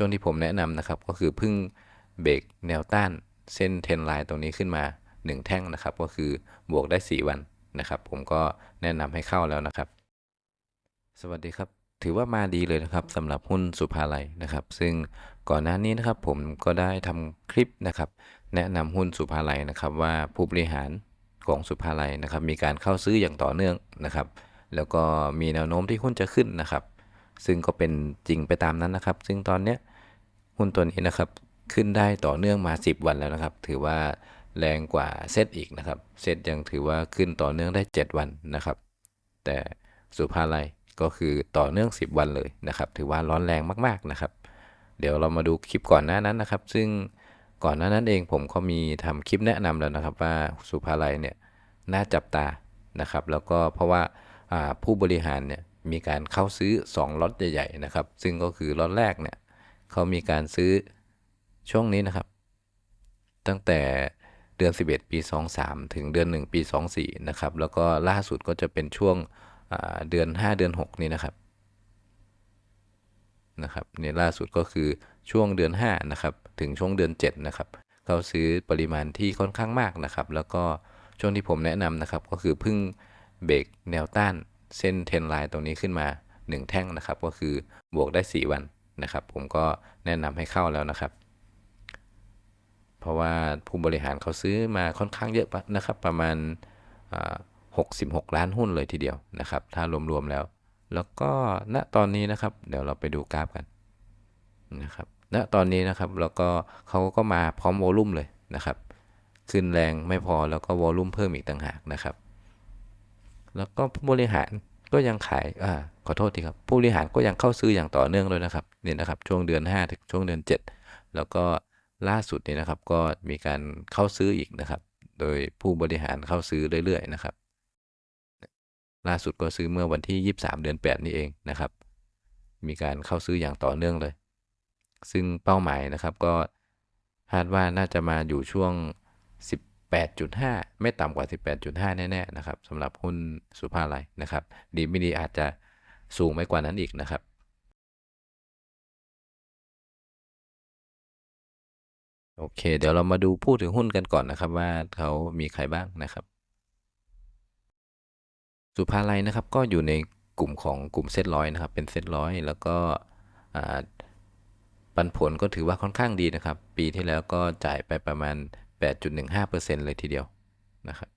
ช่วงที่ผมแนะนำนะครับ ก็คือพิ่งเบรกแนวต้านเส้นเทรนไลน์ตรงนี้ขึ้นมา 1 แท่งนะครับ ก็คือบวกได้ 4 วันนะครับ ผมก็แนะนำให้เข้าแล้วนะครับ สวัสดีครับถือว่ามาดีเลยนะครับสำหรับหุ้นสุภาลัยนะครับ ซึ่งก่อนหน้านี้นะครับผมก็ได้ทำคลิปนะครับ แนะนำหุ้นสุภาลัยนะครับ ว่าผู้บริหารของสุภาลัยนะครับ มีการเข้าซื้ออย่างต่อเนื่องนะครับ แล้วก็มีแนวโน้มที่หุ้นจะขึ้นนะครับ ซึ่งก็เป็นจริงไปตามนั้นนะครับ ซึ่งตอนเนี้ยหุ้นตัวนี้นะครับขึ้นได้ต่อเนื่องมา 10 วันแล้วนะครับ ถือว่าแรงกว่าเซตอีกนะครับ เซตยังถือว่าขึ้นต่อเนื่องได้ 7 วันนะครับ แต่สุภาลัยก็คือต่อเนื่อง 10 วันเลยนะครับ ถือว่าร้อนแรงมากๆนะครับ เดี๋ยวเรามาดูคลิปก่อนหน้านั้นนะครับ ซึ่งก่อนหน้านั้นเองผมก็มีทำคลิปแนะนำแล้วนะครับ ว่าสุภาลัยเนี่ยน่าจับตานะครับ แล้วก็เพราะว่าผู้บริหารเนี่ย มีการเข้าซื้อ 2ล็อตใหญ่ๆนะครับ ซึ่งก็คือล็อตแรกเนี่ยเขามีการซื้อช่วงนี้นะครับ ตั้งแต่เดือน 11 ปี 23 ถึงเดือน 1 ปี 24 นะครับ แล้วก็ล่าสุดก็จะเป็นช่วงเดือน 5 เดือน 6 นี่นะครับนะครับเนี่ยล่าสุดก็คือช่วงเดือน 5 นะครับ ถึงช่วงเดือน 7 นะครับเขาซื้อปริมาณที่ค่อนข้างมากนะครับ แล้วก็ช่วงที่ผมแนะนำนะครับ ก็คือพิ่งเบรกแนวต้าน เส้นเทรนไลน์ตรงนี้ขึ้นมา 1 แท่งนะครับ ก็คือบวกได้ 4 วันนะครับ ผมก็แนะนำให้เข้าแล้วนะครับ เพราะว่าผู้บริหารเขาซื้อมาค่อนข้างเยอะนะครับ ประมาณ 66 ล้านหุ้นเลยทีเดียวนะครับ ถ้ารวมๆแล้ว แล้วก็ณตอนนี้นะครับ เดี๋ยวเราไปดูกราฟกันนะครับณตอนนี้นะครับแล้วก็เขาก็มาพร้อมโวลุ่มเลยนะครับ ขึ้นแรงไม่พอแล้วก็วอลุ่มเพิ่มอีกต่างหากนะครับ แล้วก็ผู้บริหารก็ยังขายอ่าขอโทษทีครับ ผู้บริหารก็ยังเข้าซื้ออย่างต่อเนื่องเลยนะครับเนี่ยนะครับช่วงเดือน 5 ถึงช่วงเดือน 7 แล้วก็ล่าสุดนี้นะครับก็มีการเข้าซื้ออีกนะครับ โดยผู้บริหารเข้าซื้อเรื่อยๆนะครับ ล่าสุดก็ซื้อเมื่อวันที่ 23 เดือน 8 นี่เองนะครับ มีการเข้าซื้ออย่างต่อเนื่องเลย ซึ่งเป้าหมายนะครับก็คาดว่าน่าจะมาอยู่ช่วง 18.5 ไม่ต่ำกว่า 18.5 แน่ๆนะครับสำหรับหุ้นสุภาลัยนะครับ ดีไม่ดีอาจจะสูงไปกว่านั้นอีกนะครับโอเค เดี๋ยวเรามาดูพูดถึงหุ้นกันก่อนนะครับว่าเขามีใครบ้างนะครับ สุภาลัยนะครับก็อยู่ในกลุ่มของกลุ่มเซ็ตร้อยนะครับ เป็นเซ็ตร้อยแล้วก็ปันผลก็ถือว่าค่อนข้างดีนะครับ ปีที่แล้วก็จ่ายไปประมาณ 8.15%เลยทีเดียวนะครับ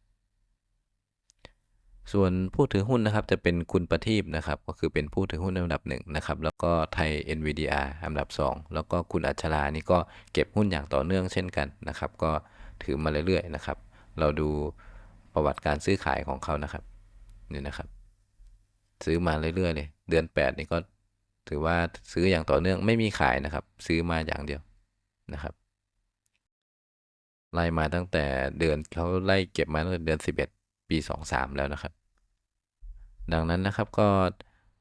ส่วนผู้ถือหุ้นนะครับจะเป็นคุณประทีปนะครับก็คือเป็นผู้ถือหุ้นอันดับหนึ่งนะครับแล้วก็ไทย NVDR อันดับ 2 แล้วก็คุณอัชรานี่ก็เก็บหุ้นอย่างต่อเนื่องเช่นกันนะครับ ก็ถือมาเรื่อยๆนะครับ เราดูประวัติการซื้อขายของเขานะครับนี่นะครับ ซื้อมาเรื่อยๆเลยเดือน 8 นี่ก็ถือว่าซื้ออย่างต่อเนื่องไม่มีขายนะครับ ซื้อมาอย่างเดียวนะครับ ไล่มาตั้งแต่เดือนเขาไล่เก็บมาตั้งแต่เดือน 11 ปี 23 แล้วนะครับ ดังนั้นนะครับก็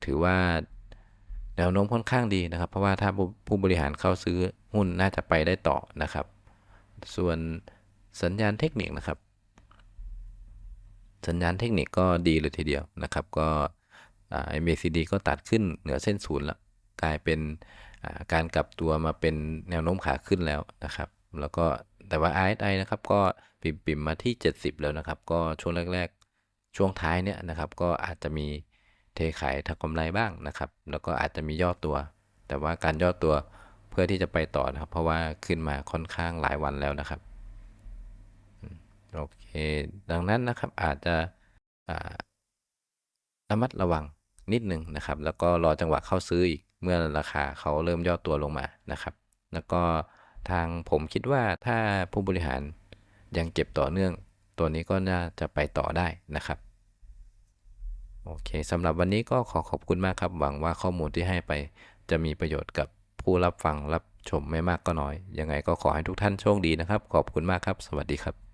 ถือว่าแนวโน้มค่อนข้างดีนะครับ เพราะว่าถ้าผู้บริหารเข้าซื้อหุ้นน่าจะไปได้ต่อนะครับ ส่วนสัญญาณเทคนิคนะครับ สัญญาณเทคนิคก็ดีเลยทีเดียวนะครับ ก็อ่า MACD ก็ตัดขึ้นเหนือเส้นศูนย์แล้วกลายเป็นการกลับตัวมาเป็นแนวโน้มขาขึ้นแล้วนะครับ แล้วก็ แต่ว่า RSI นะครับก็ปิ่มปิมมาที่ 70 แล้วนะครับ ก็ช่วงแรก ๆ ช่วงท้ายเนี่ยนะครับ ก็อาจจะมีเทขายทำกำไรบ้างนะครับ แล้วก็อาจจะมีย่อตัว แต่ว่าการย่อตัวเพื่อที่จะไปต่อนะครับ เพราะว่าขึ้นมาค่อนข้างหลายวันแล้วนะครับโอเค ดังนั้นนะครับอาจจะระมัดระวังนิดหนึ่งนะครับ แล้วก็รอจังหวะเข้าซื้ออีกเมื่อราคาเขาเริ่มย่อตัวลงมานะครับ แล้วก็ ทางผมคิดว่าถ้าผู้บริหารยังเก็บต่อเนื่อง ตัวนี้ก็น่าจะไปต่อได้นะครับ โอเคสำหรับวันนี้ก็ขอขอบคุณมากครับ หวังว่าข้อมูลที่ให้ไปจะมีประโยชน์กับผู้รับฟังรับชมไม่มากก็น้อย ยังไงก็ขอให้ทุกท่านโชคดีนะครับ ขอบคุณมากครับ สวัสดีครับ